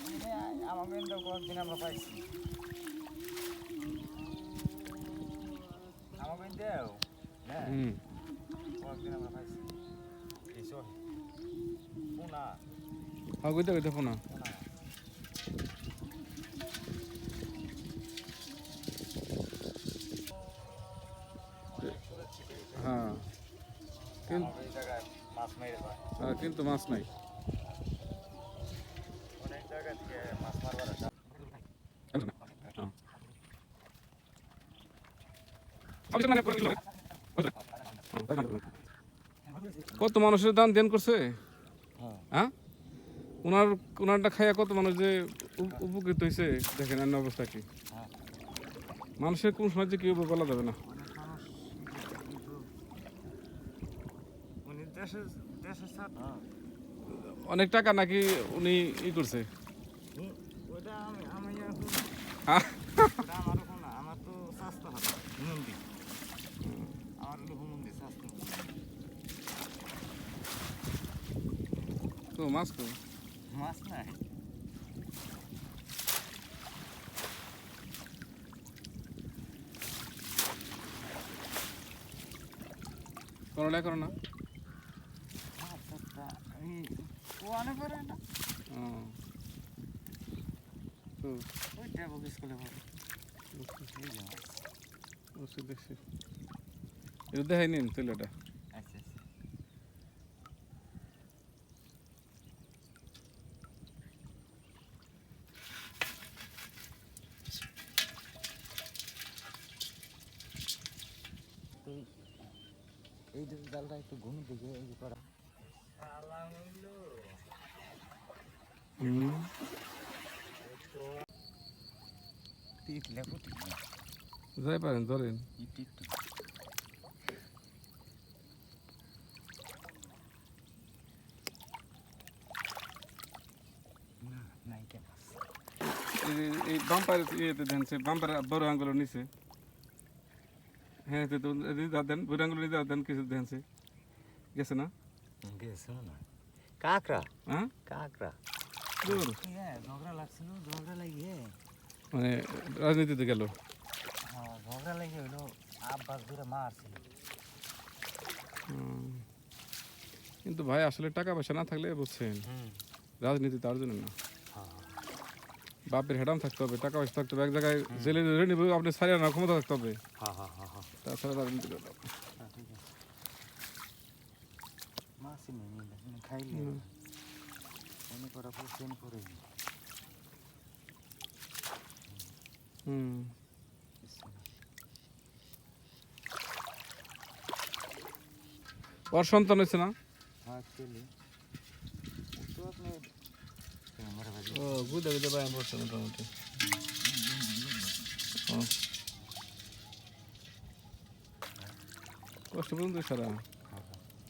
কয়েকদিন আমরা পাইছি হ্যাঁ। কয়েকদিন আমরা পাইছি পুনা হ্যাঁ কইতে কইতে পুনা হ্যাঁ। মাছ হ্যাঁ, কিন্তু মাছ নাই। কত মানুষের দান দেন করছে? হ্যাঁ? হ্যাঁ ওনার ওনারটা খাইয়া কত মানুষ যে উপ- উপকৃত হয়েছে দেখেন এমন অবস্থা কি। মানুষের কোন সময় যে কি বলা যাবে না। অনেক টাকা নাকি উনি ই করছে? আমার তো স্বাস্থ্য হবে হুমন্দি আমার হলো হুমন্দি স্বাস্থ্য তো মাছ কো মাছ নাই পড়ালেখা করো না। এই ওয়ানে পড়ে না ও। তো। ওই ট্যাবক স্কুলে বুঝছি দেখছি এটা দেখাই নিন তেলেটা আচ্ছা আচ্ছা এই যে জালটা একটু ঘুম দিকে এই করা পিট লেবু ঠিক না যাই পারেন ধরেন ইট একটু না নাই কেন এই যে- এই বাম্পার ইয়েতে দেন সে বাম্পার বড় আঙ্গুলো নিচে হ্যাঁ তো তো এই যা দেন বড় আঙ্গুলো নিচে দেন কিছু দেন সে গেছে না গেছে না কাকড়া হ্যাঁ কাকড়া দূর হ্যাঁ ঝগড়া লাগছিল ঝগড়া লাগিয়ে মানে রাজনীতিতে গেল। হ্যাঁ ঝগড়া লাগিয়ে হইল আব্বাস দূরে মারছিল। কিন্তু ভাই আসলে টাকা পয়সা না থাকলে বুঝছেন রাজনীতি তার জন্য না। হ্যাঁ। বাপের হেডাম থাকতে হবে টাকা পয়সা থাকতে হবে এক জায়গায় জেলে ধরে নিবে আপনি সারিয়ে না ক্ষমতা থাকতে হবে। হ্যাঁ তাছাড়া রাজনীতি মাসি নেই খাইলে। করা হুম। ওর সন্তান হয়েছে না? হ্যাঁ ও গুদে গুদে ব্যায়াম করছে মোটামুটি। কষ্ট পর্যন্ত সারা।